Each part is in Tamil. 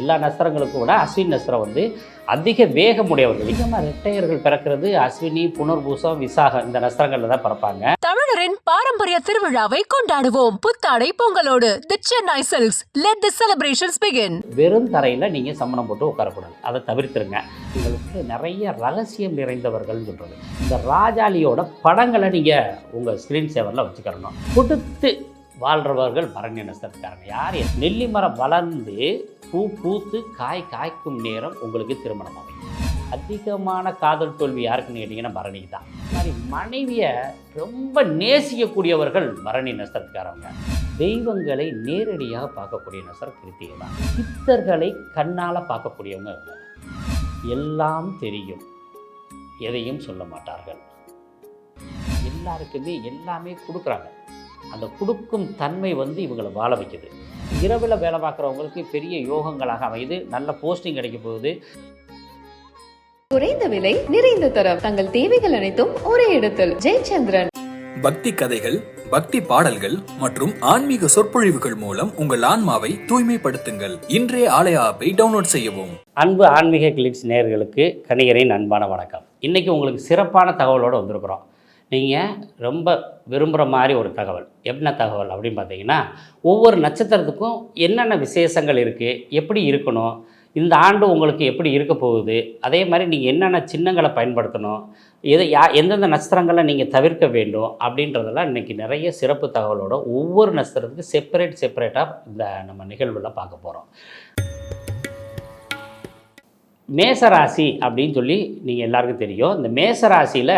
எல்லா நஸ்திரங்களுக்கும் விட அஸ்வின் நஸ்திரம் வந்து அதிக வேகமுடையவர்கள். அதிகமாக ரெட்டையர்கள் பிறக்கிறது அஸ்வினி புனர்பூசம் விசாகம் இந்த நஸ்திரங்களில் தான் பிறப்பாங்க. தமிழரின் பாரம்பரிய திருவிழாவை கொண்டாடுவோம். புத்தாடை பொங்கலோடு the Chennai silks let the celebrations begin வெறும் தரையில் நீங்கள் சம்மணம் போட்டு உட்காரக்கூடாது. அதை தவிர்த்துருங்க. உங்களுக்கு நிறைய ரகசியம் நிறைந்தவர்கள்னு சொல்கிறது இந்த ராஜாளியோட படங்களை நீங்கள் உங்கள் ஸ்க்ரீன் சேவரில் வச்சுக்கிறணும். கொடுத்து வாழ்கிறவர்கள் பரணி நஷ்டத்துக்காரங்க யார் நெல்லி மரம் வளர்ந்து பூ பூத்து காய் காய்க்கும் நேரம் உங்களுக்கு திருமணம் அமையும் அதிகமான காதல் தோல்வி யாருக்குன்னு கேட்டிங்கன்னா பரணிக்கு தான். மாதிரி மனைவியை ரொம்ப நேசிக்கக்கூடியவர்கள் பரணி நஸ்திரத்துக்காரவங்க தெய்வங்களை நேரடியாக பார்க்கக்கூடிய நஷ்டம் கிருத்திகை தான். சித்தர்களை கண்ணால் பார்க்கக்கூடியவங்க எல்லாம் தெரியும். எதையும் சொல்ல மாட்டார்கள். எல்லாருக்குமே எல்லாமே கொடுக்குறாங்க. அந்த கொடுக்கும் தன்மை வந்து இவங்களை வாழ வைக்குது. இரவில் வேலை பார்க்குறவங்களுக்கு பெரிய யோகங்களாக அமையுது. நல்ல போஸ்டிங் கிடைக்க போகுது. குறைந்த விலை நிறைந்த தரம். தங்கள் தேவைகள் அனைத்தும் ஒரே இடத்தில். ஜெயச்சந்திரன். பக்தி கதைகள் பக்தி பாடல்கள் மற்றும் ஆன்மீக சொற்பொழிவுகள் மூலம் உங்கள் ஆன்மாவை தூய்மைப்படுத்துங்கள். இன்றைய ஆலய ஆப்பை டவுன்லோட் செய்யவும். அன்பு ஆன்மீக கிளிப்ஸ் நேயர்களுக்கு கணிகரின் அன்பான வணக்கம். இன்றைக்கி உங்களுக்கு சிறப்பான தகவலோடு வந்திருக்கிறோம். நீங்கள் ரொம்ப விரும்புகிற மாதிரி ஒரு தகவல். என்ன தகவல் அப்படின்னு பார்த்தீங்கன்னா ஒவ்வொரு நட்சத்திரத்துக்கும் என்னென்ன விசேஷங்கள் இருக்குது எப்படி இருக்கணும் இந்த ஆண்டு உங்களுக்கு எப்படி இருக்க போகுது அதே மாதிரி நீங்கள் என்னென்ன சின்னங்களை பயன்படுத்தணும் எது யா எந்தெந்த நட்சத்திரங்களை நீங்கள் தவிர்க்க வேண்டும் அப்படின்றதெல்லாம் இன்றைக்கி நிறைய சிறப்பு தகவலோட ஒவ்வொரு நட்சத்திரத்துக்கு செப்பரேட் செப்பரேட்டாக இந்த நம்ம நிகழ்வில் பார்க்க போகிறோம் மேசராசி அப்படின்னு சொல்லி நீங்கள் எல்லாருக்கும் தெரியும். இந்த மேசராசியில்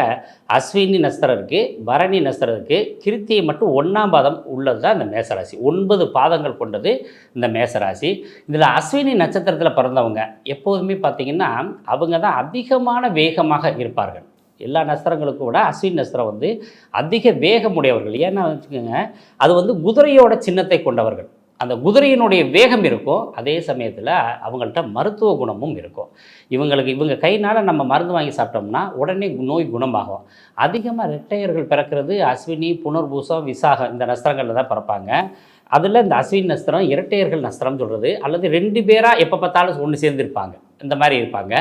அஸ்வினி நஸ்திரம் இருக்குது பரணி நஸ்திரம் இருக்குது கிருத்தியை மட்டும் ஒன்றாம் பாதம் உள்ளது தான் இந்த மேசராசி. ஒன்பது பாதங்கள் கொண்டது இந்த மேசராசி. இதில் அஸ்வினி நட்சத்திரத்தில் பிறந்தவங்க எப்போதுமே பார்த்திங்கன்னா அவங்க தான் அதிகமான வேகமாக இருப்பார்கள். எல்லா நஸ்திரங்களுக்கும் விட அஸ்வின் நஸ்திரம் வந்து அதிக வேகமுடையவர்கள் ஏன்னா வச்சுக்கோங்க அது வந்து குதிரையோட சின்னத்தை கொண்டவர்கள். அந்த குதிரையினுடைய வேகம் இருக்கும் அதே சமயத்தில் அவங்கள்ட்ட மருத்துவ குணமும் இருக்கும் இவங்களுக்கு இவங்க கைனால் நம்ம மருந்து வாங்கி சாப்பிட்டோம்னா உடனே நோய் குணமாகும். அதிகமாக ரெட்டையர்கள் பிறக்கிறது அஸ்வினி புனர்பூசம் விசாகம் இந்த நஸ்திரங்களில் தான் பிறப்பாங்க. அதில் இந்த அஸ்வின் நஸ்திரம் இரட்டையர்கள் நஸ்திரம் சொல்கிறது அல்லது ரெண்டு பேராக எப்போ பார்த்தாலும் ஒன்று சேர்ந்துருப்பாங்க. இந்த மாதிரி இருப்பாங்க.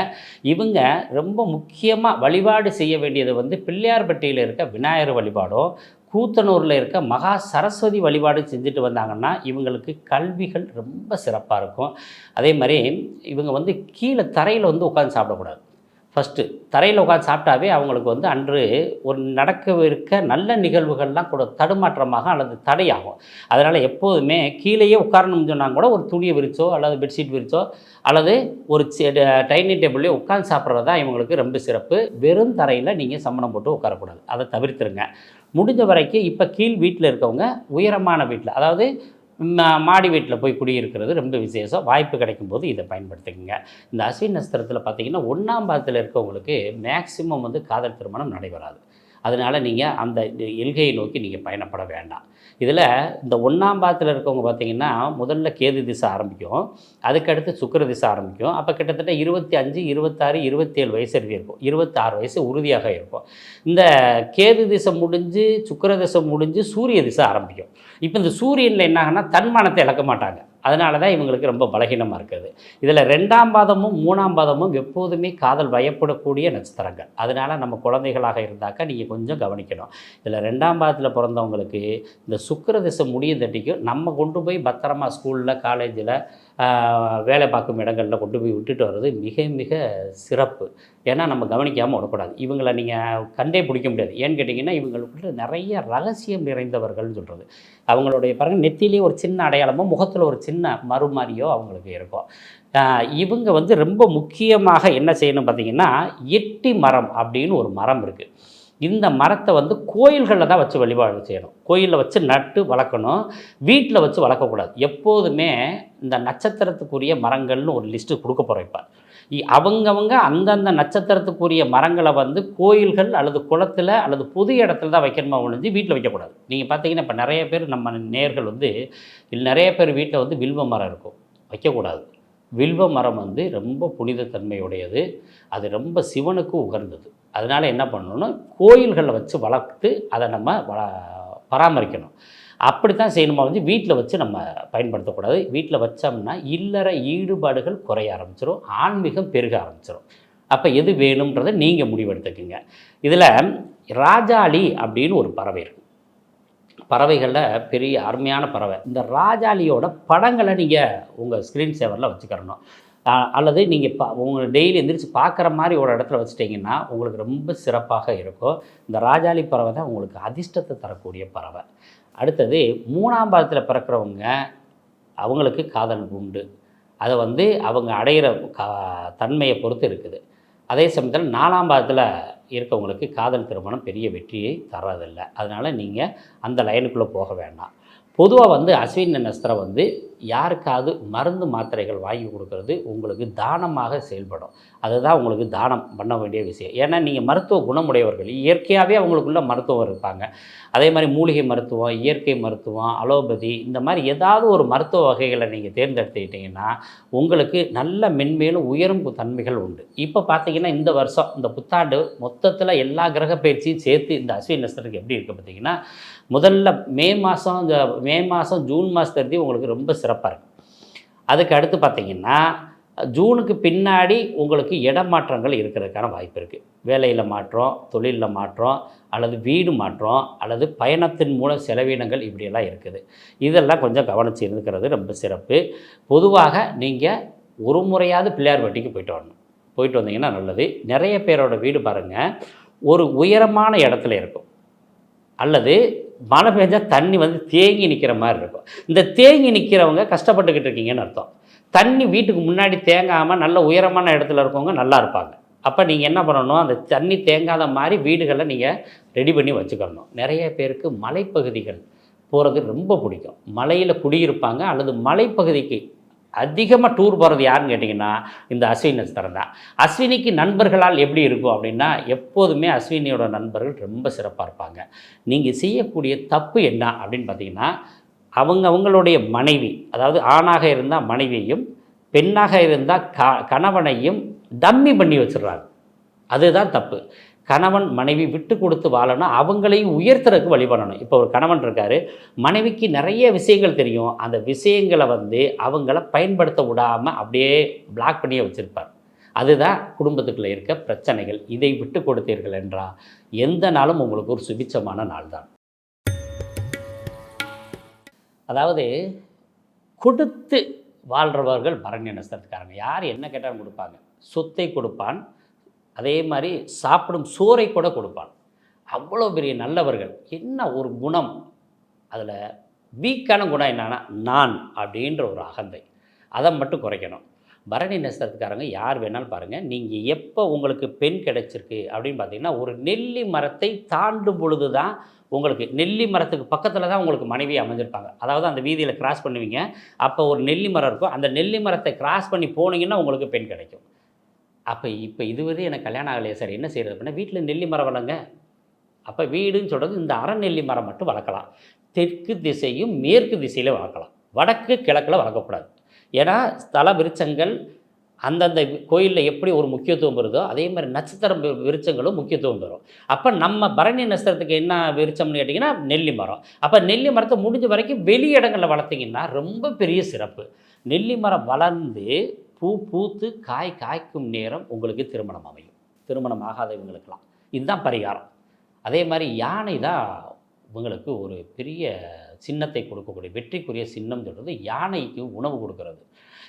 இவங்க ரொம்ப முக்கியமாக வழிபாடு செய்ய வேண்டியது வந்து பிள்ளையார்பட்டியில் இருக்க விநாயகர் வழிபாடும் கூத்தனூரில் இருக்க மகா சரஸ்வதி வழிபாடு செஞ்சுட்டு வந்தாங்கன்னா இவங்களுக்கு கல்விகள் ரொம்ப சிறப்பாக இருக்கும். அதே மாதிரி இவங்க வந்து கீழே தரையில் வந்து உட்காந்து சாப்பிடக்கூடாது. ஃபஸ்ட்டு தரையில் உட்காந்து சாப்பிட்டாவே அவங்களுக்கு வந்து அன்று ஒரு நடக்கவிருக்க நல்ல நிகழ்வுகள்லாம் கூட தடுமாற்றமாக அல்லது தடையாகும். அதனால் எப்போதுமே கீழேயே உட்காரணும்னு சொன்னாங்க கூட ஒரு துணியை விரிச்சோ அல்லது பெட்ஷீட் விரிச்சோ அல்லது ஒரு டைனிங் டேபிள்லேயே உட்காந்து சாப்பிட்றது தான் இவங்களுக்கு ரொம்ப சிறப்பு. வெறும் தரையில் நீங்கள் சம்மணம் போட்டு உட்காரக்கூடாது. அதை தவிர்த்துருங்க. முடிஞ்ச வரைக்கும் இப்போ கீழ் வீட்டில் இருக்கவங்க உயரமான வீட்டில் அதாவது மாடி வீட்டில் போய் குடியிருக்கிறது ரொம்ப விசேஷம். வாய்ப்பு கிடைக்கும் போது இதை பயன்படுத்திக்கோங்க. இந்த அஸ்வின் நஸ்திரத்தில் பார்த்தீங்கன்னா ஒன்றாம் பாதத்தில் இருக்கவங்களுக்கு மேக்சிமம் வந்து காதல் திருமணம் நடைபெறாது. அதனால் நீங்கள் அந்த எல்கையை நோக்கி நீங்கள் பயணப்பட வேண்டாம். இதில் இந்த ஒன்றாம் பாதத்தில் இருக்கவங்க பார்த்திங்கன்னா முதல்ல கேது திசை ஆரம்பிக்கும் அதுக்கடுத்து சுக்கிர திசை ஆரம்பிக்கும் அப்போ கிட்டத்தட்ட இருபத்தி அஞ்சு இருபத்தாறு இருபத்தேழு வயசு வரைக்கும் இருக்கும். இருபத்தாறு வயசு உறுதியாக இருக்கும். இந்த கேது திசை முடிஞ்சு சுக்கிர திசை முடிஞ்சு சூரிய திசை ஆரம்பிக்கும். இப்போ இந்த சூரியனில் என்ன தன்மானத்தை இழக்க மாட்டாங்க. அதனால தான் இவங்களுக்கு ரொம்ப பலகீனமாக இருக்குது. இதில் ரெண்டாம் பாதமும் மூணாம் பாதமும் எப்போதுமே காதல் பயப்படக்கூடிய நட்சத்திரங்கள். அதனால் நம்ம குழந்தைகளாக இருந்தாக்கா நீங்கள் கொஞ்சம் கவனிக்கணும். இதில் ரெண்டாம் பாதத்தில் பிறந்தவங்களுக்கு இந்த சுக்கர திசை முடியும் தட்டிக்கும் நம்ம கொண்டு போய் பத்திரமா ஸ்கூலில் காலேஜில் வேலை பார்க்கும் இடங்களில் கொண்டு போய் விட்டுட்டு வர்றது மிக மிக சிறப்பு. ஏன்னா நம்ம கவனிக்காமல் விடக்கூடாது இவங்களை நீங்கள் கண்டே பிடிக்க முடியாது. ஏன்னு கேட்டிங்கன்னா இவங்களுக்குள்ள நிறைய ரகசியம் நிறைந்தவர்கள்னு சொல்கிறது அவங்களுடைய பாருங்க நெத்திலேயே ஒரு சின்ன அடையாளமோ முகத்தில் ஒரு சின்ன மறு மாதிரியோ அவங்களுக்கு இருக்கும். இவங்க வந்து ரொம்ப முக்கியமாக என்ன செய்யணும் பார்த்தீங்கன்னா எட்டி மரம் அப்படின்னு ஒரு மரம் இருக்குது இந்த மரத்தை வந்து கோயில்களில் தான் வச்சு வழிபாடு செய்யணும். கோயிலில் வச்சு நட்டு வளர்க்கணும். வீட்டில் வச்சு வளர்க்கக்கூடாது. எப்போதுமே இந்த நட்சத்திரத்துக்குரிய மரங்கள்னு ஒரு லிஸ்ட்டு கொடுக்க போகிறோம் இப்போ. இ- அவங்கவங்க அந்தந்த நட்சத்திரத்துக்குரிய மரங்களை வந்து கோயில்கள் அல்லது குளத்தில் அல்லது பொது இடத்துல தான் வைக்கணுமா ஒழிஞ்சு வீட்டில் வைக்கக்கூடாது. நீங்கள் பார்த்தீங்கன்னா இப்போ நிறைய பேர் நம்ம நேர்கள் வந்து நிறைய பேர் வீட்டில் வந்து வில்வ மரம் இருக்கும். வைக்கக்கூடாது. வில்வ மரம் வந்து ரொம்ப புனிதத்தன்மையுடையது. அது ரொம்ப சிவனுக்கு உகர்ந்தது அதனால் என்ன பண்ணணும்னா கோயில்களை வச்சு வளர்த்து அதை நம்ம வள பராமரிக்கணும். அப்படி தான் செய்யணுமா வந்து வீட்டில் வச்சு நம்ம பயன்படுத்தக்கூடாது. வீட்டில் வச்சோம்னா இல்லற ஈடுபாடுகள் குறைய ஆரம்பிச்சிடும் ஆன்மீகம் பெருக ஆரம்பிச்சிடும் அப்போ எது வேணுன்றதை நீங்கள் முடிவெடுத்துக்குங்க. இதில் ராஜாளி அப்படின்னு ஒரு பறவை இருக்குது பறவைகளில் பெரிய அருமையான பறவை. இந்த ராஜாளியோட படங்களை நீங்கள் உங்கள் ஸ்க்ரீன் சேவரில் வச்சுக்கிறணும். அல்லது நீங்கள் பா உங்கள் டெய்லி எந்திரிச்சு பார்க்குற மாதிரி ஒரு இடத்துல வச்சுட்டிங்கன்னா உங்களுக்கு ரொம்ப சிறப்பாக இருக்கும். இந்த ராஜாளி பறவை தான் உங்களுக்கு அதிர்ஷ்டத்தை தரக்கூடிய பறவை. அடுத்தது மூணாம் பாதத்தில் பிறக்கிறவங்க அவங்களுக்கு காதல் உண்டு. அதை வந்து அவங்க அடையிற கா தன்மையை பொறுத்து இருக்குது. அதே சமயத்தில் நாலாம் பாதத்தில் இருக்கவங்களுக்கு காதல் திருமணம் பெரிய வெற்றியை தர்றதில்லை அதனால் நீங்கள் அந்த லைனுக்குள்ளே போக வேண்டாம். பொதுவாக வந்து அஸ்வின் நஸ்திரம் வந்து யாருக்காவது மருந்து மாத்திரைகள் வாங்கி கொடுக்கறது உங்களுக்கு தானமாக செயல்படும். அதுதான் உங்களுக்கு தானம் பண்ண வேண்டிய விஷயம். ஏன்னா நீங்கள் மருத்துவ குணமுடையவர்கள். இயற்கையாகவே அவங்களுக்குள்ள மருத்துவம் இருப்பாங்க. அதே மாதிரி மூலிகை மருத்துவம் இயற்கை மருத்துவம் அலோபதி இந்த மாதிரி ஏதாவது ஒரு மருத்துவ வகைகளை நீங்கள் தேர்ந்தெடுத்துக்கிட்டிங்கன்னா உங்களுக்கு நல்ல மென்மேலும் உயரும் தன்மைகள் உண்டு. இப்போ பார்த்தீங்கன்னா இந்த வருஷம் இந்த புத்தாண்டு மொத்தத்தில் எல்லா கிரக பயிற்சியும் சேர்த்து இந்த அஸ்வின் நஸ்தருக்கு எப்படி இருக்குது பார்த்தீங்கன்னா முதல்ல மே மாதம் இந்த மே மாதம் ஜூன் மாதத்துலேருந்து உங்களுக்கு ரொம்ப சிறப்பு. சிறப்பாக இருக்கும் அதுக்கு அடுத்து பார்த்திங்கன்னா ஜூனுக்கு பின்னாடி உங்களுக்கு இடமாற்றங்கள் இருக்கிறதுக்கான வாய்ப்பு இருக்குது வேலையில் மாற்றம் தொழிலில் மாற்றம் அல்லது வீடு மாற்றம் அல்லது பயணத்தின் மூலம் செலவினங்கள் இப்படியெல்லாம் இருக்குது. இதெல்லாம் கொஞ்சம் கவனித்து இருக்கிறது ரொம்ப சிறப்பு. பொதுவாக நீங்கள் ஒரு முறையாவது பிள்ளையார் வட்டிக்கு போயிட்டு வரணும். போயிட்டு வந்தீங்கன்னா நல்லது. நிறைய பேரோட வீடு பாருங்கள் ஒரு உயரமான இடத்துல இருக்கும். அல்லது மழை பெஞ்சால் தண்ணி வந்து தேங்கி நிற்கிற மாதிரி இருக்கும். இந்த தேங்கி நிற்கிறவங்க கஷ்டப்பட்டுக்கிட்டு இருக்கீங்கன்னு அர்த்தம். தண்ணி வீட்டுக்கு முன்னாடி தேங்காமல் நல்ல உயரமான இடத்துல இருக்கவங்க நல்லா இருப்பாங்க. அப்போ நீங்கள் என்ன பண்ணணும்? அந்த தண்ணி தேங்காத மாதிரி வீடுகளை நீங்கள் ரெடி பண்ணி வச்சுக்கணும். நிறைய பேருக்கு மலைப்பகுதிகள் போகிறது ரொம்ப பிடிக்கும். மலையில் குடியிருப்பாங்க அல்லது மலைப்பகுதிக்கு அதிகமாக டூர் போகிறது யாருன்னு கேட்டிங்கன்னா இந்த அஸ்வினி நட்சத்திரம் தான். அஸ்வினிக்கு நண்பர்களால் எப்படி இருக்கும் அப்படின்னா எப்போதுமே அஸ்வினியோட நண்பர்கள் ரொம்ப சிறப்பாக இருப்பாங்க. நீங்கள் செய்யக்கூடிய தப்பு என்ன அப்படின்னு பார்த்தீங்கன்னா அவங்க அவங்களுடைய மனைவி அதாவது ஆணாக இருந்தால் மனைவியையும் பெண்ணாக இருந்தால் க கணவனையும் டம்மி பண்ணி வச்சிடுறாங்க. அதுதான் தப்பு. கணவன் மனைவி விட்டு கொடுத்து வாழணும் அவங்களையும் உயர்த்துறதுக்கு வழி பண்ணணும். இப்போ ஒரு கணவன் இருக்காரு மனைவிக்கு நிறைய விஷயங்கள் தெரியும். அந்த விஷயங்களை வந்து அவங்கள பயன்படுத்த விடாமல் அப்படியே பிளாக் பண்ணியே வச்சுருப்பார். அதுதான் குடும்பத்துக்குள்ளே இருக்க பிரச்சனைகள். இதை விட்டு கொடுத்தீர்கள் என்றால் எந்த நாளும் உங்களுக்கு ஒரு சுபிச்சமான நாள் தான். அதாவது கொடுத்து வாழ்கிறவர்கள் பரணி நஸ்தரத்துக்காரங்க யார் என்ன கேட்டாலும் கொடுப்பாங்க. சொத்தை கொடுப்பான் அதே மாதிரி சாப்பிடும் சோறை கூட கொடுப்பான். அவ்வளோ பெரிய நல்லவர்கள். என்ன ஒரு குணம்? அதில் வீக்கான குணம் என்னென்னா நான் அப்படின்ற ஒரு அகந்தை. அதை மட்டும் குறைக்கணும். பரணி நட்சத்திரத்துக்காரங்க யார் வேணாலும் பாருங்கள் நீங்கள் எப்போ உங்களுக்கு பெண் கிடைச்சிருக்கு அப்படின்னு பார்த்தீங்கன்னா ஒரு நெல்லி மரத்தை தாண்டும் பொழுது தான் உங்களுக்கு நெல்லி மரத்துக்கு பக்கத்தில் தான் உங்களுக்கு மனைவி அமைஞ்சிருப்பாங்க. அதாவது அந்த வீதியில் கிராஸ் பண்ணுவீங்க. அப்போ ஒரு நெல்லி மரம் இருக்கும். அந்த நெல்லி மரத்தை கிராஸ் பண்ணி போனீங்கன்னா உங்களுக்கு பெண் கிடைக்கும். அப்போ இப்போ இதுவரை எனக்கு கல்யாணம் ஆகலையே சார். என்ன செய்கிறது அப்படின்னா வீட்டில் நெல்லி மரம் வளங்க அப்போ வீடுன்னு சொல்கிறது இந்த அறநெல்லி மரம் மட்டும் வளர்க்கலாம். தெற்கு திசையும் மேற்கு திசையில் வளர்க்கலாம். வடக்கு கிழக்கில் வளர்க்கக்கூடாது. ஏன்னா ஸ்தல விருச்சங்கள் அந்தந்த கோயிலில் எப்படி ஒரு முக்கியத்துவம் வருதோ அதே மாதிரி நட்சத்திரம் விருச்சங்களும் முக்கியத்துவம் பெறும் அப்போ நம்ம பரணி நட்சத்திரத்துக்கு என்ன விருச்சம்னு கேட்டிங்கன்னா நெல்லி மரம். அப்போ நெல்லி மரத்தை முடிஞ்ச வரைக்கும் வெளி இடங்களில் வளர்த்திங்கன்னா ரொம்ப பெரிய சிறப்பு. நெல்லி மரம் வளர்ந்து பூ பூத்து காய் காய்க்கும் நேரம் உங்களுக்கு திருமணம் அமையும். திருமணம் ஆகாதவங்களுக்கெல்லாம் இதுதான் பரிகாரம். அதே மாதிரி யானை தான் இவங்களுக்கு ஒரு பெரிய சின்னத்தை கொடுக்கக்கூடிய வெற்றிக்குரிய சின்னம் சொல்கிறது யானைக்கு உணவு கொடுக்கறது.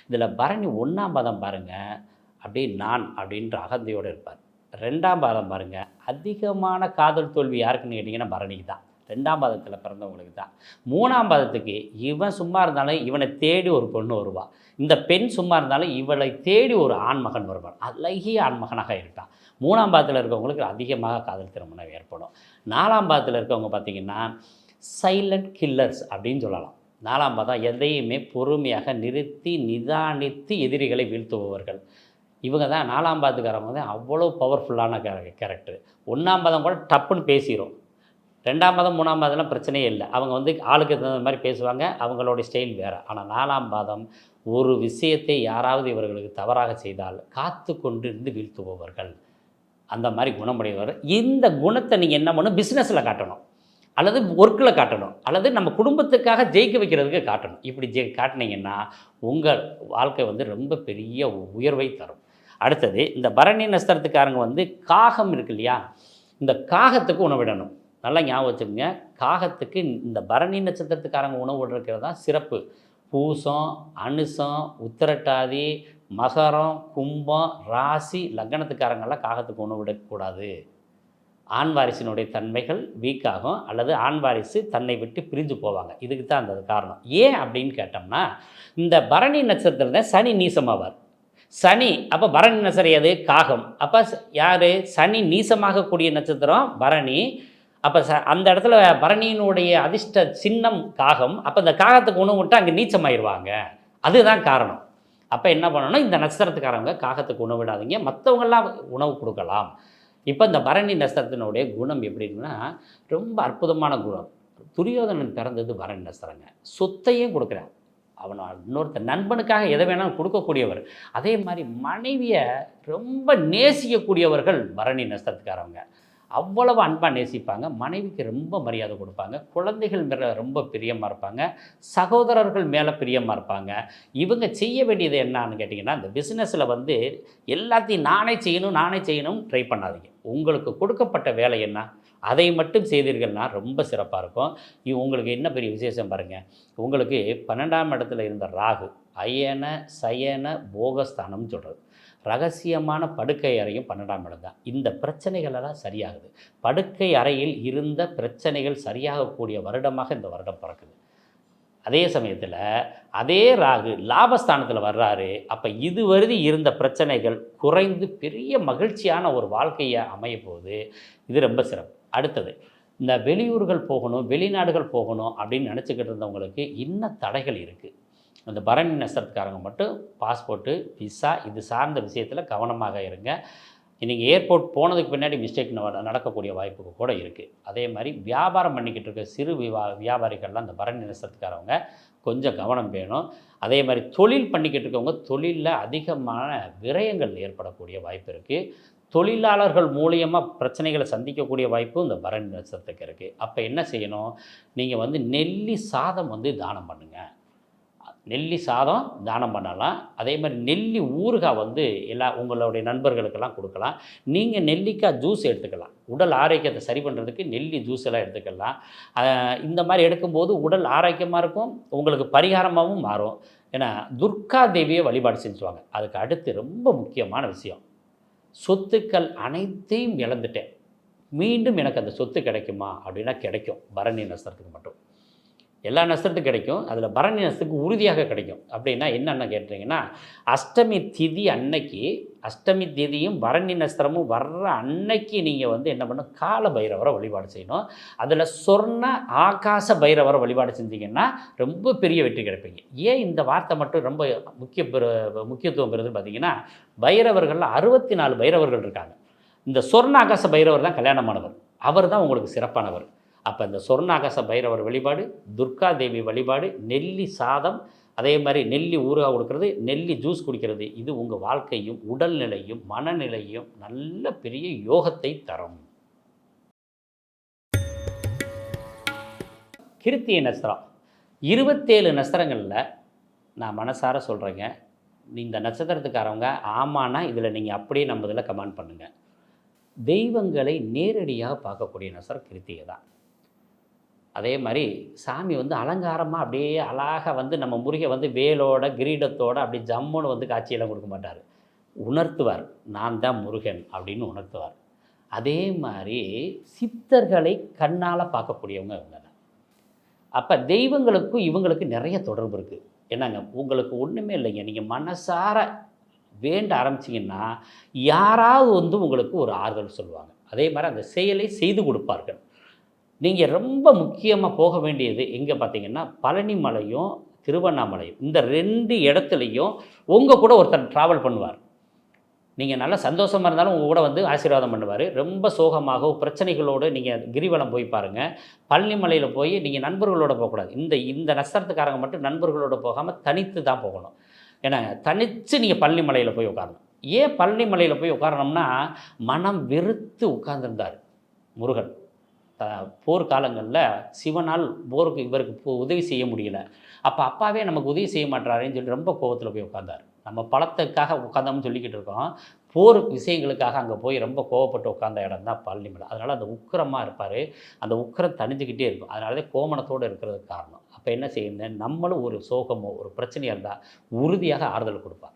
இதில் பரணி ஒன்றாம் பாதம் பாருங்கள் அப்படியே நான் அப்படின்ற அகந்தையோடு இருப்பார். ரெண்டாம் பாதம் பாருங்கள் அதிகமான காதல் தோல்வி யாருக்குன்னு கேட்டிங்கன்னா பரணிக்கு தான் ரெண்டாம் பாதத்தில் பிறந்தவங்களுக்கு தான். மூணாம் பாதத்துக்கு இவன் சும்மா இருந்தாலும் இவனை தேடி ஒரு பொண்ணு வருவா. இந்த பெண் சும்மா இருந்தாலும் இவளை தேடி ஒரு ஆண்மகன் வருவான். அழகிய ஆண்மகனாக இருப்பான் மூணாம் பாதத்தில் இருக்கவங்களுக்கு அதிகமாக காதல் திருமணம் ஏற்படும். நாலாம் பாதத்தில் இருக்கவங்க பார்த்திங்கன்னா சைலண்ட் கில்லர்ஸ் அப்படின்னு சொல்லலாம். நாலாம் பாதம் எதையுமே பொறுமையாக நிறுத்தி நிதானித்து எதிரிகளை வீழ்த்துபவர்கள். இவங்க தான் நாலாம் பாதத்துக்காரவங்க தான் அவ்வளோ பவர்ஃபுல்லான கேரக்டர் ஒன்றாம் பாதம் கூட டப்புன்னு பேசிடும் ரெண்டாம் மாதம் மூணாம் மாதம்லாம் பிரச்சனையே இல்லை. அவங்க வந்து ஆளுக்கு தகுந்த மாதிரி பேசுவாங்க அவங்களோட ஸ்டைல் வேறு. ஆனால் நாலாம் மாதம் ஒரு விஷயத்தை யாராவது இவர்களுக்கு தவறாக செய்தால் காத்து கொண்டு இருந்து வீழ்த்துபவர்கள். அந்த மாதிரி குணமுடையவர். இந்த குணத்தை நீங்கள் என்ன பண்ணணும்? பிஸ்னஸில் காட்டணும். அல்லது ஒர்க்கில் காட்டணும். அல்லது நம்ம குடும்பத்துக்காக ஜெயிக்க வைக்கிறதுக்கு காட்டணும். இப்படி ஜெய் காட்டினீங்கன்னா உங்கள் வாழ்க்கை வந்து ரொம்ப பெரிய உயர்வை தரும். அடுத்தது இந்த பரணி நஸ்திரத்துக்காரங்க வந்து காகம் இருக்கு இல்லையா? இந்த காகத்துக்கு உணவிடணும். நல்லா ஞாபகம் வச்சுக்கோங்க. காகத்துக்கு இந்த பரணி நட்சத்திரத்துக்காரங்க உணவு விடுறது தான் சிறப்பு. பூசம் அனுசம் உத்திரட்டாதி மகரம் கும்பம் ராசி லக்னத்துக்காரங்கெல்லாம் காகத்துக்கு உணவு விடக்கூடாது ஆண் வாரிசினுடைய தன்மைகள் வீக் ஆகும். அல்லது ஆண் வாரிசு தன்னை விட்டு பிரிஞ்சு போவாங்க. இதுக்கு தான் அந்த காரணம். ஏன் அப்படின்னு கேட்டோம்னா இந்த பரணி நட்சத்திரம் தான் சனி நீசமாவார். சனி அப்போ பரணி நட்சத்திரம் எது? காகம். அப்போ யார்? சனி நீசமாகக்கூடிய நட்சத்திரம் பரணி. அப்போ ச அந்த இடத்துல பரணியினுடைய அதிர்ஷ்ட சின்னம் காகம் அப்போ இந்த காகத்துக்கு உணவு விட்டு அங்கே நீச்சமாயிருவாங்க. அதுதான் காரணம். அப்போ என்ன பண்ணணும் இந்த நட்சத்திரத்துக்காரவங்க காகத்துக்கு உணவு விடாதீங்க. மற்றவங்கெல்லாம் உணவு கொடுக்கலாம். இப்போ இந்த பரணி நட்சத்திரத்தினுடைய குணம் எப்படின்னா ரொம்ப அற்புதமான குணம். துரியோதனன் பிறந்தது பரணி நட்சத்திரங்க. சொத்தையும் கொடுக்குறான் அவனை இன்னொருத்த நண்பனுக்காக எதை வேணாலும் கொடுக்கக்கூடியவர். அதே மாதிரி மனைவியை ரொம்ப நேசிக்கக்கூடியவர்கள் பரணி நட்சத்திரத்துக்காரவங்க. அவ்வளவு அன்பாக நேசிப்பாங்க. மனைவிக்கு ரொம்ப மரியாதை கொடுப்பாங்க. குழந்தைகள் மேலே ரொம்ப பிரியமாக இருப்பாங்க. சகோதரர்கள் மேலே பிரியமாக இருப்பாங்க. இவங்க செய்ய வேண்டியது என்னான்னு கேட்டிங்கன்னா இந்த பிஸ்னஸில் வந்து எல்லாத்தையும் நானே செய்யணும் நானே செய்யணும் ட்ரை பண்ணாதீங்க. உங்களுக்கு கொடுக்கப்பட்ட வேலை என்ன? அதை மட்டும் செய்தீர்கள்னா ரொம்ப சிறப்பாக இருக்கும். உங்களுக்கு என்ன பெரிய விசேஷம் பாருங்கள் உங்களுக்கு பன்னெண்டாம் இடத்துல இருந்த ராகு அயன சயன போகஸ்தானம்னு சொல்கிறது ரகசியமான படுக்கை அறையும் பன்னெண்டாம் இடம் தான். இந்த பிரச்சனைகளெல்லாம் சரியாகுது. படுக்கை அறையில் இருந்த பிரச்சனைகள் சரியாகக்கூடிய வருடமாக இந்த வருடம் பிறக்குது. அதே சமயத்தில் அதே ராகு லாபஸ்தானத்தில் வர்றாரு. அப்போ இதுவரை இருந்த பிரச்சனைகள் குறைந்து பெரிய மகிழ்ச்சியான ஒரு வாழ்க்கையை அமைய போகுது இது ரொம்ப சிறப்பு. அடுத்தது இந்த வெளியூர்கள் போகணும் வெளிநாடுகள் போகணும் அப்படின்னு நினச்சிக்கிட்டு இருந்தவங்களுக்கு இன்னும் தடைகள் இருக்குது அந்த பரணி நட்சத்திரக்காரங்க மட்டும் பாஸ்போர்ட்டு விசா இது சார்ந்த விஷயத்தில் கவனமாக இருங்க. நீங்கள் ஏர்போர்ட் போனதுக்கு பின்னாடி மிஸ்டேக் நடக்கக்கூடிய வாய்ப்பு கூட இருக்குது அதே மாதிரி வியாபாரம் பண்ணிக்கிட்டு இருக்க சிறு விவா வியாபாரிகள்லாம் அந்த பரணி நட்சத்திரக்காரவங்க கொஞ்சம் கவனம் வேணும். அதே மாதிரி தொழில் பண்ணிக்கிட்டு இருக்கவங்க தொழிலில் அதிகமான விரயங்கள் ஏற்படக்கூடிய வாய்ப்பு இருக்குது தொழிலாளர்கள் மூலியமாக பிரச்சனைகளை சந்திக்கக்கூடிய வாய்ப்பு இந்த பரணி நட்சத்திரத்துக்கு இருக்குது அப்போ என்ன செய்யணும்? நீங்கள் வந்து நெல்லி சாதம் வந்து தானம் பண்ணுங்கள் நெல்லி சாதம் தானம் பண்ணலாம். அதே மாதிரி நெல்லி ஊறுகாய் வந்து எல்லா உங்களுடைய நண்பர்களுக்கெல்லாம் கொடுக்கலாம். நீங்கள் நெல்லிக்காய் ஜூஸ் எடுத்துக்கலாம். உடல் ஆரோக்கியத்தை சரி பண்ணுறதுக்கு நெல்லி ஜூஸ் எல்லாம் எடுத்துக்கலாம். இந்த மாதிரி எடுக்கும்போது உடல் ஆரோக்கியமாக இருக்கும் உங்களுக்கு பரிகாரமாகவும் மாறும். ஏன்னா துர்கா தேவியை வழிபாடு செஞ்சுவாங்க அதுக்கு அடுத்து ரொம்ப முக்கியமான விஷயம். சொத்துக்கள் அனைத்தையும் இழந்துட்டேன். மீண்டும் எனக்கு அந்த சொத்து கிடைக்குமா? அப்படின்னா கிடைக்கும். பரணி நஷ்டத்துக்கு மட்டும். எல்லா நஷ்டத்துக்கும் கிடைக்கும். அதில் பரணி நஷ்டத்துக்கு உறுதியாக கிடைக்கும். அப்படின்னா என்னென்ன கேட்டிங்கன்னா அஷ்டமி திதி அன்னைக்கு அஷ்டமி திதியும் பரணி நட்சத்திரமும் வர்ற அன்னைக்கு நீங்கள் வந்து என்ன பண்ணணும் கால பைரவரை வழிபாடு செய்யணும். அதில் சொர்ண ஆகாச பைரவரை வழிபாடு செஞ்சீங்கன்னா ரொம்ப பெரிய வெற்றி கிடைப்பீங்க. ஏன் இந்த வார்த்தை மட்டும் ரொம்ப முக்கிய முக்கியத்துவம் பெறுதுன்னு பார்த்தீங்கன்னா பைரவர்களில் அறுபத்தி நாலு பைரவர்கள் இருக்காங்க. இந்த சொர்ண ஆகாச பைரவர் தான் கல்யாணமானவர். அவர் தான் உங்களுக்கு சிறப்பானவர். அப்போ இந்த சொர்ணாகச பைரவர் வழிபாடு துர்கா தேவி வழிபாடு நெல்லி சாதம் அதே மாதிரி நெல்லி ஊறுகா கொடுக்கறது நெல்லி ஜூஸ் குடிக்கிறது. இது உங்கள் வாழ்க்கையும் உடல்நிலையும் மனநிலையும் நல்ல பெரிய யோகத்தை தரும். கிருத்திய நஸ்திரம் இருபத்தேழு நஸ்திரங்களில் நான் மனசார சொல்கிறேங்க இந்த நட்சத்திரத்துக்காரவங்க ஆமானா இதில் நீங்கள் அப்படியே நம்ம இதில் கமெண்ட் பண்ணுங்கள் தெய்வங்களை நேரடியாக பார்க்கக்கூடிய நஸ்திரம் கிருத்திகை தான். அதே மாதிரி சாமி வந்து அலங்காரமாக அப்படியே அழகாக வந்து நம்ம முருகை வந்து வேலோட கிரீடத்தோட அப்படி ஜம்முன்னு வந்து காட்சியெல்லாம் கொடுக்க மாட்டார். உணர்த்துவார். நான் தான் முருகன் அப்படின்னு உணர்த்துவார். அதே மாதிரி சித்தர்களை கண்ணால் பார்க்கக்கூடியவங்க இவங்க தான். அப்போ தெய்வங்களுக்கும் இவங்களுக்கு நிறைய தொடர்பு இருக்குது என்னங்க உங்களுக்கு ஒன்றுமே இல்லைங்க. நீங்கள் மனசார வேண்ட ஆரம்பிச்சிங்கன்னா யாராவது வந்து உங்களுக்கு ஒரு ஆறுதல் சொல்லுவாங்க. அதே மாதிரி அந்த செயலை செய்து கொடுப்பார்கள். நீங்கள் ரொம்ப முக்கியமாக போக வேண்டியது எங்கே பார்த்தீங்கன்னா பழனி மலையும் திருவண்ணாமலையும். இந்த ரெண்டு இடத்துலையும் உங்கள் கூட ஒருத்தர் ட்ராவல் பண்ணுவார். நீங்கள் நல்லா சந்தோஷமாக இருந்தாலும் உங்கள் கூட வந்து ஆசீர்வாதம் பண்ணுவார். ரொம்ப சோகமாக பிரச்சனைகளோடு நீங்கள் கிரிவலம் போய் பாருங்கள் பழனி மலையில் போய் நீங்கள் நண்பர்களோடு போகக்கூடாது. இந்த இந்த நஷ்டத்துக்காரங்க மட்டும் நண்பர்களோட போகாமல் தனித்து தான் போகணும். ஏன்னா தனித்து நீங்கள் பழனி மலையில் போய் உட்காரணும். ஏன் பழனி மலையில் போய் உட்காரணும்னா மனம் வெறுத்து உட்கார்ந்துருந்தார் முருகன். த போர்க்காலங்களில் சிவனால் போருக்கு இவருக்கு போ- உதவி செய்ய முடியல. அப்போ அப்பாவே நமக்கு உதவி செய்ய மாட்டாருன்னு சொல்லி ரொம்ப கோபத்தில் போய் உட்காந்தார் நம்ம பழத்துக்காக உட்காந்தோம்னு சொல்லிக்கிட்டு இருக்கோம். போர் விஷயங்களுக்காக அங்கே போய் ரொம்ப கோவப்பட்டு உட்காந்த இடம் தான் பழனிமலை. அதனால் அந்த உக்கரமாக இருப்பார். அந்த உக்கிரம் தணிஞ்சுக்கிட்டே இருக்கும். அதனால தான் கோமணத்தோடு இருக்கிறதுக்கு காரணம். அப்போ என்ன செய்யணும் நம்மளும் ஒரு சோகமோ ஒரு பிரச்சனையாக இருந்தால் உறுதியாக ஆறுதல் கொடுப்பார்.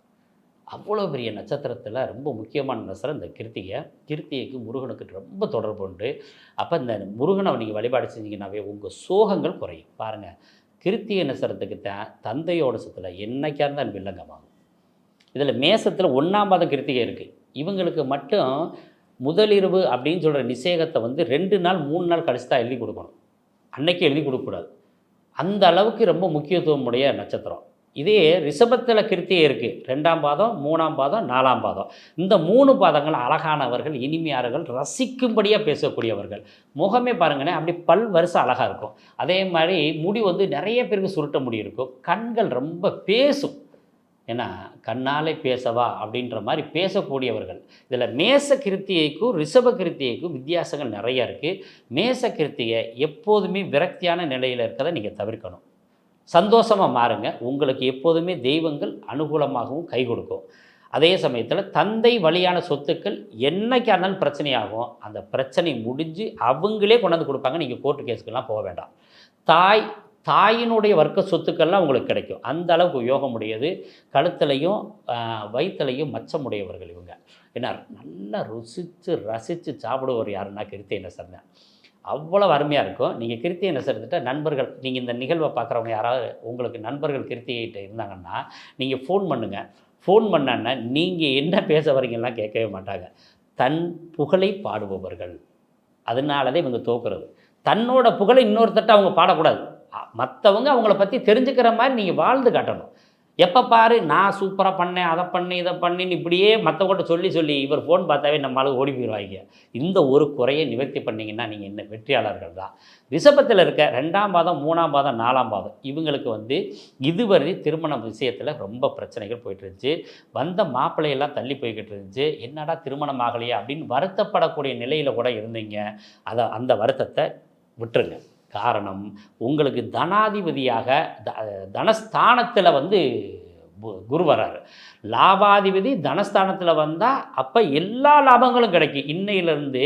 அவ்வளோ பெரிய நட்சத்திரத்தில் ரொம்ப முக்கியமான நட்சத்திரம் இந்த கிருத்திகை. கிருத்திகைக்கு முருகனுக்கு ரொம்ப தொடர்பு உண்டு. அப்போ இந்த முருகனை நீங்கள் வழிபாடு செஞ்சீங்கன்னாவே உங்கள் சோகங்கள் குறையும். பாருங்கள் கிருத்திகை நட்சத்திரத்துக்கு த தந்தையோட சத்தில் என்னைக்கா இருந்தால் வில்லங்கமாகும். இதில் மேசத்தில் ஒன்றாம் பாதம் கிருத்திகை இருக்குது இவங்களுக்கு மட்டும் முதலிரவு அப்படின்னு சொல்கிற நிஷேகத்தை வந்து ரெண்டு நாள் மூணு நாள் கழிச்சு தான் எழுதி கொடுக்கணும். அன்னைக்கு எழுதி கொடுக்கக்கூடாது. அந்த அளவுக்கு ரொம்ப முக்கியத்துவம் உடைய நட்சத்திரம். இதே ரிஷபத்தில் கிருத்திகை இருக்குது ரெண்டாம் பாதம் மூணாம் பாதம் நாலாம் பாதம். இந்த மூணு பாதங்கள் அழகானவர்கள் இனிமையார்கள் ரசிக்கும்படியாக பேசக்கூடியவர்கள். முகமே பாருங்களேன் அப்படி பல் வருஷம் அழகாக இருக்கும். அதே மாதிரி முடி வந்து நிறைய பேருக்கு சுருட்ட முடி இருக்கும். கண்கள் ரொம்ப பேசும். ஏன்னா கண்ணாலே பேசவா அப்படின்ற மாதிரி பேசக்கூடியவர்கள். இதில் மேச கிருத்தியைக்கும் ரிஷப கிருத்தியைக்கும் வித்தியாசங்கள் நிறைய இருக்குது மேச கிருத்தியை எப்போதுமே விரக்தியான நிலையில் இருக்கிறத நீங்கள் தவிர்க்கணும். சந்தோஷமாக மாறுங்க. உங்களுக்கு எப்போதுமே தெய்வங்கள் அனுகூலமாகவும் கை கொடுக்கும். அதே சமயத்தில் தந்தை வழியான சொத்துக்கள் என்னைக்கா இருந்தாலும் பிரச்சனையாகும். அந்த பிரச்சனை முடிஞ்சு அவங்களே கொண்டாந்து கொடுப்பாங்க. நீங்கள் கோர்ட்டு கேஸுக்கெல்லாம் போக வேண்டாம். தாய் தாயினுடைய வர்க்க சொத்துக்கள்லாம் உங்களுக்கு கிடைக்கும். அந்த அளவுக்கு யோகம் உடையது. கழுத்துலையும் வயிற்றுலையும் மச்சமுடையவர்கள் இவங்க. என்ன நல்லா ருசித்து ரசித்து சாப்பிடுவர் யாருன்னா கிருத்திய நசர் அவ்வளோ அருமையாக இருக்கும். நீங்கள் கிருத்திய நசர்த்திட்ட நண்பர்கள் நீங்கள் இந்த நிகழ்வை பார்க்குறவங்க யாராவது உங்களுக்கு நண்பர்கள் கிருத்திகிட்ட இருந்தாங்கன்னா நீங்கள் ஃபோன் பண்ணுங்கள் ஃபோன் பண்ணான்னா நீங்கள் என்ன பேச வரீங்கலாம் கேட்கவே மாட்டாங்க. தன் புகழை பாடுபவர்கள். அதனாலதே இவங்க தோக்குறது. தன்னோட புகழை இன்னொருத்தட்ட அவங்க பாடக்கூடாது. மற்றவங்க அவங்கள பற்றி தெரிஞ்சுக்கிற மாதிரி நீங்கள் வாழ்ந்து காட்டணும். எப்போ பாரு நான் சூப்பராக பண்ணேன் அதை பண்ணு இதை பண்ணின்னு இப்படியே மற்றவங்கள்ட்ட சொல்லி சொல்லி இவர் ஃபோன் பார்த்தாவே நம்மளால ஓடி போயிடுவாங்க இந்த ஒரு குறையை நிவர்த்தி பண்ணிங்கன்னா நீங்கள் என்ன வெற்றியாளர்கள் தான். ரிஷபத்தில் இருக்க ரெண்டாம் பாதம் மூணாம் பாதம் நாலாம் பாதம் இவங்களுக்கு வந்து இதுவரை திருமண விஷயத்தில் ரொம்ப பிரச்சனைகள் போயிட்டு இருந்துச்சு வந்த மாப்பிள்ளையெல்லாம் தள்ளி போய்கிட்டு இருந்துச்சு. என்னடா திருமணம் ஆகலையா அப்படின்னு வருத்தப்படக்கூடிய நிலையில் கூட இருந்தீங்க. அதை அந்த வருத்தத்தை விட்டுருங்க. காரணம். உங்களுக்கு தனாதிபதியாக த தனஸ்தானத்தில் வந்து குரு வராரு லாபாதிபதி தனஸ்தானத்தில் வந்தால் அப்போ எல்லா லாபங்களும் கிடைக்கும். இன்னையிலேருந்து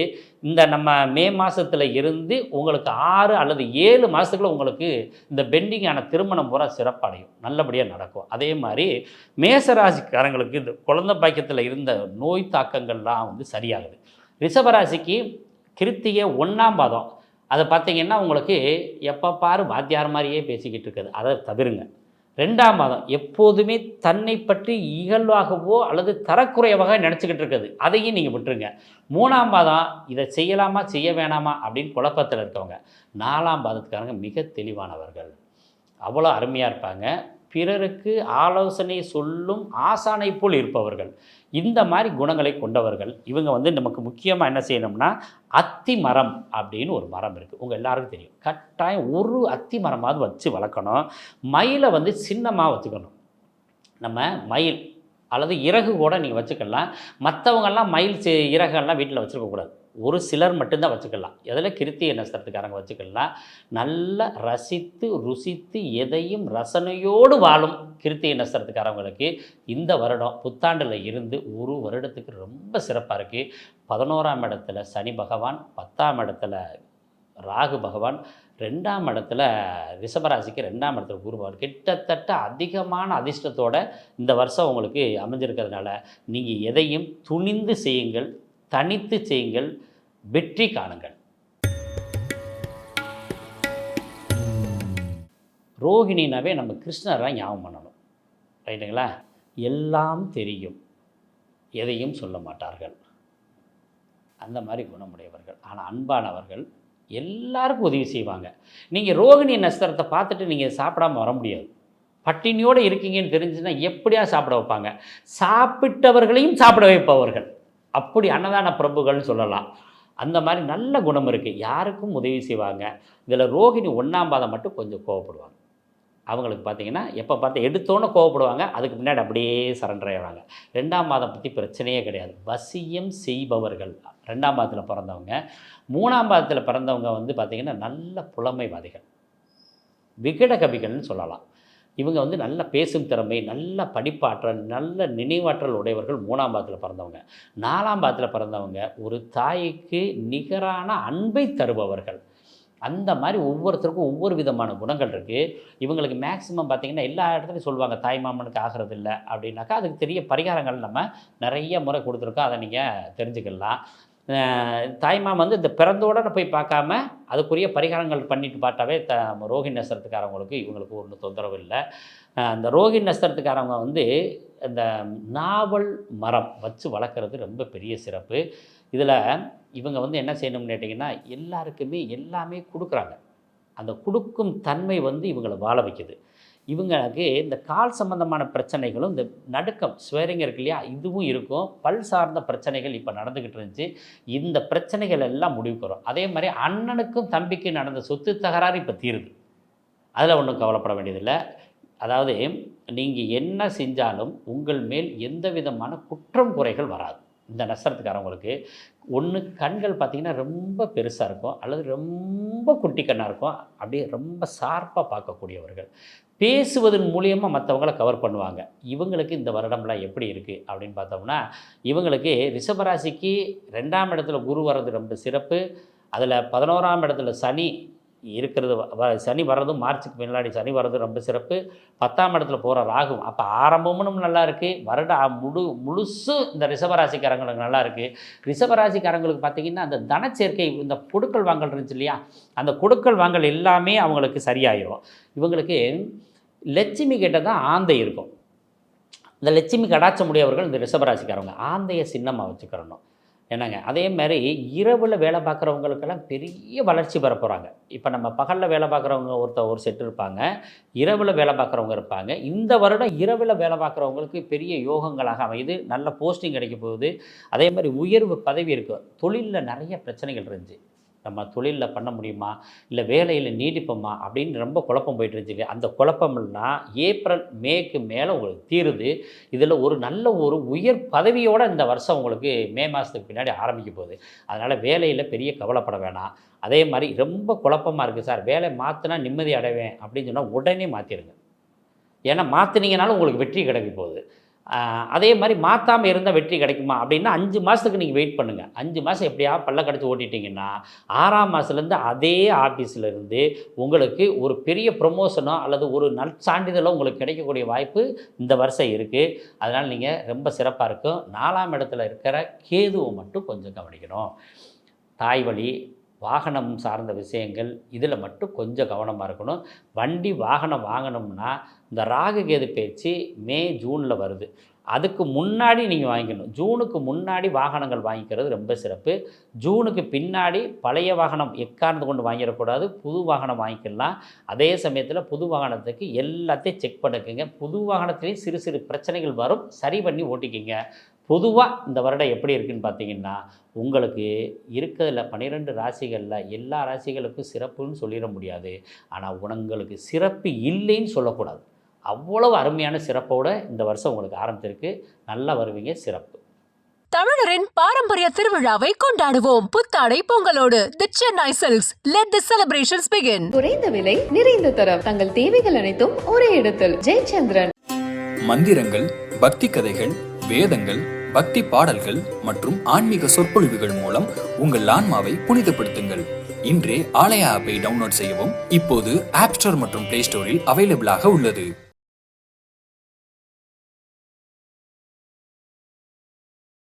இந்த நம்ம மே மாதத்தில் இருந்து உங்களுக்கு ஆறு அல்லது ஏழு மாதத்துக்குள்ள உங்களுக்கு இந்த பெண்டிங்கான திருமணம் பூரா சிறப்படையும். நல்லபடியாக நடக்கும். அதே மாதிரி மேசராசிக்காரங்களுக்கு இந்த குழந்தை பாக்கியத்தில் இருந்த நோய் தாக்கங்கள்லாம் வந்து சரியாகுது. ரிஷபராசிக்கு கிருத்திகை ஒன்றாம் பாதம். அதை பார்த்தீங்கன்னா உங்களுக்கு எப்போ பாரு வாத்தியார் மாதிரியே பேசிக்கிட்டு இருக்குது. அதை தவிருங்க. ரெண்டாம் மாதம் எப்போதுமே தன்னை பற்றி இகழ்வாகவோ அல்லது தரக்குறைவாக நினச்சிக்கிட்டு இருக்குது. அதையும் நீங்கள் விட்டுருங்க. மூணாம் மாதம் இதை செய்யலாமா செய்ய வேணாமா அப்படின்னு குழப்பத்தில் இருக்கவங்க நாலாம் பாதத்துக்காரங்க மிக தெளிவானவர்கள். அவ்வளோ அருமையாக இருப்பாங்க. பிறருக்கு ஆலோசனை சொல்லும் ஆசானை போல் இருப்பவர்கள். இந்த மாதிரி குணங்களை கொண்டவர்கள் இவங்க வந்து நமக்கு முக்கியமாக என்ன செய்யணும்னா அத்தி மரம் அப்படின்னு ஒரு மரம் இருக்குது உங்கள் எல்லாருக்கும் தெரியும். கட்டாயம் ஒரு அத்தி மரமாவது வச்சு வளர்க்கணும். மயிலை வந்து சின்னமாக வச்சுக்கணும். நம்ம மயில் அல்லது இறகு கூட நீங்கள் வச்சுக்கலாம். மற்றவங்கெல்லாம் மயில் சி- இறகெல்லாம் வீட்டில் வச்சுருக்கக்கூடாது. ஒரு சிலர் மட்டும்தான் வச்சுக்கலாம். எதில் கிருத்திய நட்சத்திரத்துக்காரங்க வச்சுக்கலாம் நல்லா ரசித்து ருசித்து எதையும் ரசனையோடு வாழும் கிருத்திய நட்சத்திரத்துக்காரங்களுக்கு இந்த வருடம் புத்தாண்டில் இருந்து ஒரு வருடத்துக்கு ரொம்ப சிறப்பாக இருக்குது பதினோராம் இடத்துல சனி பகவான் பத்தாம் இடத்துல ராகு பகவான் ரெண்டாம் இடத்துல ரிஷபராசிக்கு ரெண்டாம் இடத்துல குரு பகவான். கிட்டத்தட்ட அதிகமான அதிர்ஷ்டத்தோடு இந்த வருஷம் உங்களுக்கு அமைஞ்சிருக்கிறதுனால நீங்கள் எதையும் துணிந்து செய்யுங்கள். தனித்து செய்யுங்கள் வெற்றி காணுங்கள். ரோஹிணினாவே நம்ம கிருஷ்ணரை ஞாபகம் பண்ணணும். ரைட்டுங்களா? எல்லாம் தெரியும். எதையும் சொல்ல மாட்டார்கள். அந்த மாதிரி குணமுடையவர்கள். ஆனால் அன்பானவர்கள் எல்லாருக்கும் உதவி செய்வாங்க. நீங்கள் ரோகிணி நட்சத்திரத்தை பார்த்துட்டு நீங்கள் சாப்பிடாமல் வர முடியாது. பட்டினியோடு இருக்கீங்கன்னு தெரிஞ்சுன்னா எப்படியா சாப்பிட வைப்பாங்க? சாப்பிட்டவர்களையும் சாப்பிட வைப்பவர்கள். அப்படி அன்னதான பிரபுகள்னு சொல்லலாம். அந்த மாதிரி நல்ல குணம் இருக்குது யாருக்கும் உதவி செய்வாங்க. இதில் ரோகிணி ஒன்றாம் பாதம் மட்டும் கொஞ்சம் கோவப்படுவாங்க. அவங்களுக்கு பார்த்தீங்கன்னா எப்போ பார்த்து எடுத்தோன்னே கோவப்படுவாங்க. அதுக்கு பின்னாடி அப்படியே சரண்டர் ஆகிடுவாங்க ரெண்டாம் மாதம் பற்றி பிரச்சனையே கிடையாது. வசியம் செய்பவர்கள். ரெண்டாம் மாதத்தில் பிறந்தவங்க. மூணாம் மாதத்தில் பிறந்தவங்க வந்து பார்த்திங்கன்னா நல்ல புலமைவாதிகள். விகட கவிகள்னு சொல்லலாம். இவங்க வந்து நல்ல பேசும் திறமை நல்ல படிப்பாற்றல் நல்ல நினைவாற்றல் உடையவர்கள் மூணாம் பாதத்தில் பிறந்தவங்க. நாலாம் பாதத்தில் பிறந்தவங்க ஒரு தாய்க்கு நிகரான அன்பை தருபவர்கள். அந்த மாதிரி ஒவ்வொருத்தருக்கும் ஒவ்வொரு விதமான குணங்கள் இருக்குது இவங்களுக்கு மேக்ஸிமம் பார்த்திங்கன்னா எல்லா இடத்துலையும் சொல்லுவாங்க தாய் மாமனுக்கு ஆகிறது இல்லை. அப்படின்னாக்கா அதுக்கு தெரிய பரிகாரங்கள் நம்ம நிறைய முறை கொடுத்துருக்கோம். அதை நீங்கள் தெரிஞ்சுக்கலாம். தாய்மாம் வந்து இந்த பிறந்த உடனே போய் பார்க்காம அதுக்குரிய பரிகாரங்கள் பண்ணிட்டு பார்த்தாவே த ரோஹிணி நட்சத்திரத்துக்காரவங்களுக்கு இவங்களுக்கு ஒன்றும் தொந்தரவு இல்லை. அந்த ரோஹிணி நஷ்டத்துக்காரவங்க வந்து இந்த நாவல் மரம் வச்சு வளர்க்குறது ரொம்ப பெரிய சிறப்பு. இதில் இவங்க வந்து என்ன செய்யணும்னு கேட்டிங்கன்னா எல்லாருக்குமே எல்லாமே கொடுக்குறாங்க. அந்த கொடுக்கும் தன்மை வந்து இவங்களை வாழ வைக்குது. இவங்களுக்கு இந்த கால் சம்பந்தமான பிரச்சனைகளும் இந்த நடுக்கம் ஸ்வேரிங் இருக்கு இல்லையா இதுவும் இருக்கும். பல் சார்ந்த பிரச்சனைகள் இப்போ நடந்துக்கிட்டு இருந்துச்சு. இந்த பிரச்சனைகள் எல்லாம் முடிவுக்கு வரும் அதே மாதிரி அண்ணனுக்கும் தம்பிக்கும் நடந்த சொத்து தகராறு இப்போ தீருது. அதில் ஒன்றும் கவலைப்பட வேண்டியதில்லை. அதாவது நீங்கள் என்ன செஞ்சாலும் உங்கள் மேல் எந்த விதமான குற்றம் குறைகள் வராது. இந்த நட்சத்திரத்துக்காரவங்களுக்கு ஒன்று கண்கள் பார்த்திங்கன்னா ரொம்ப பெருசாக இருக்கும் அல்லது ரொம்ப குட்டி கண்ணாக இருக்கும் அப்படியே ரொம்ப ஷார்ப்பாக பார்க்கக்கூடியவர்கள். பேசுவதன் மூலியமாக மற்றவங்கள கவர் பண்ணுவாங்க. இவங்களுக்கு இந்த வருடம்லாம் எப்படி இருக்குது அப்படின்னு பார்த்தோம்னா இவங்களுக்கு ரிஷபராசிக்கு ரெண்டாம் இடத்துல குரு வர்றது ரொம்ப சிறப்பு அதில் பதினோராம் இடத்துல சனி இருக்கிறது. சனி வர்றதும் மார்ச்சுக்கு முன்னாடி சனி வர்றது ரொம்ப சிறப்பு. பத்தாம் இடத்துல போகிற ராகும் அப்போ ஆரம்பமும் நல்லா இருக்குது வருட முழு முழுசு இந்த ரிஷபராசிக்காரங்களுக்கு நல்லா இருக்குது ரிஷபராசிக்காரங்களுக்கு பார்த்தீங்கன்னா அந்த தனச்சேர்க்கை இந்த கொடுக்கல் வாங்கல் இருந்துச்சு இல்லையா? அந்த கொடுக்கல் வாங்கல் எல்லாமே அவங்களுக்கு சரியாயிரும். இவங்களுக்கு லட்சுமி கிட்ட தான் ஆந்தை இருக்கும். இந்த லட்சுமி கடாச்ச முடியவர்கள் இந்த ரிஷபராசிக்காரவங்க ஆந்தையை சின்னமாக வச்சுக்கிறணும். என்னங்க அதே மாதிரி இரவில் வேலை பார்க்குறவங்களுக்கெல்லாம் பெரிய வளர்ச்சி பெற போகிறாங்க இப்போ நம்ம பகலில் வேலை பார்க்குறவங்க ஒருத்த ஒரு செட் இருப்பாங்க இரவில் வேலை பார்க்குறவங்க இருப்பாங்க. இந்த வருடம் இரவில் வேலை பார்க்குறவங்களுக்கு பெரிய யோகங்களாக அமையுது நல்ல போஸ்டிங் கிடைக்க போகுது. அதே மாதிரி உயர்வு பதவி இருக்குது தொழிலில் நிறைய பிரச்சனைகள் இருந்துச்சு. நம்ம தொழிலில் பண்ண முடியுமா? இல்லை வேலையில் நீடிப்போமா? அப்படின்னு ரொம்ப குழப்பம் போயிட்டு இருந்துச்சு அந்த குழப்பம்னா ஏப்ரல் மேக்கு மேலே உங்களுக்கு தீருது. இதில் ஒரு நல்ல ஒரு உயர் பதவியோட இந்த வருஷம் உங்களுக்கு மே மாதத்துக்கு பின்னாடி ஆரம்பிக்க போகுது. அதனால் வேலையில் பெரிய கவலைப்பட வேணாம். அதே மாதிரி ரொம்ப குழப்பமாக இருக்குது சார். வேலை மாற்றினா நிம்மதி அடைவேன் அப்படின்னு சொன்னால் உடனே மாற்றிடுங்க ஏன்னா மாற்றினீங்கனாலும் உங்களுக்கு வெற்றி கிடைக்க போகுது. அதே மாதிரி மாற்றாமல் இருந்தால் வெற்றி கிடைக்குமா? அப்படின்னா அஞ்சு மாதத்துக்கு நீங்கள் வெயிட் பண்ணுங்கள் அஞ்சு மாதம் எப்படியா பல்ல கடிச்சு ஓட்டிட்டீங்கன்னா ஆறாம் மாதத்துலேருந்து அதே ஆஃபீஸ்லேருந்து உங்களுக்கு ஒரு பெரிய ப்ரொமோஷனோ அல்லது ஒரு நற்சான்றிதழோ உங்களுக்கு கிடைக்கக்கூடிய வாய்ப்பு இந்த வருஷம் இருக்குது அதனால் நீங்கள் ரொம்ப சிறப்பாக இருக்கும். நாலாம் இடத்துல இருக்கிற கேதுவை மட்டும் கொஞ்சம் கவனிக்கணும். தாய் வழி வாகனம் சார்ந்த விஷயங்கள் இதில் மட்டும் கொஞ்சம் கவனமாக இருக்கணும். வண்டி வாகனம் வாங்கணும்னா இந்த ராகு கேது பேச்சு மே ஜூனில் வருது. அதுக்கு முன்னாடி நீங்கள் வாங்கிக்கணும். ஜூனுக்கு முன்னாடி வாகனங்கள் வாங்கிக்கிறது ரொம்ப சிறப்பு. ஜூனுக்கு பின்னாடி பழைய வாகனம் எக்காரணத்து கொண்டு வாங்கிடக்கூடாது? புது வாகனம் வாங்கிக்கலாம். அதே சமயத்தில் புது வாகனத்துக்கு எல்லாத்தையும் செக் பண்ணிக்கோங்க. புது வாகனத்துலேயும் சிறு சிறு பிரச்சனைகள் வரும். சரி பண்ணி ஓட்டிக்கிங்க. பொதுவாக இந்த வருடம் எப்படி இருக்குன்னு பார்த்தீங்கன்னா உங்களுக்கு இருக்கிறதுல பன்னிரெண்டு ராசிகளில் எல்லா ராசிகளுக்கும் சிறப்புன்னு சொல்லிட முடியாது. ஆனால் உங்களுக்கு சிறப்பு இல்லைன்னு சொல்லக்கூடாது. அவ்வளவு அருமையான சிறப்போட இந்த வருஷம் உங்களுக்கு ஆரம்பிச்சிருக்கு. நல்லா வருவீங்க சிறப்பு. தமிழரின் பாரம்பரிய திருவிழாவை கொண்டாடுவோம். புத்தாடை பொங்கலோடு the Chennai silks let the celebrations begin குறைந்த விலை நிறைந்த தரம். தங்கள் தேவைகள் அனைத்தும் ஒரே இடத்தில். ஜெயச்சந்திரன். மந்திரங்கள் பக்தி கதைகள் வேதங்கள் பக்தி பாடல்கள் மற்றும் ஆன்மீக சொற்பொழிவுகள் மூலம் உங்கள் ஆன்மாவை புனிதப்படுத்துங்கள். இன்றே ஆலயா ஆப்பை டவுன்லோட் செய்யவும். இப்போது ஆப் ஸ்டோர் மற்றும் பிளே ஸ்டோரில் அவைலபிளாக உள்ளது.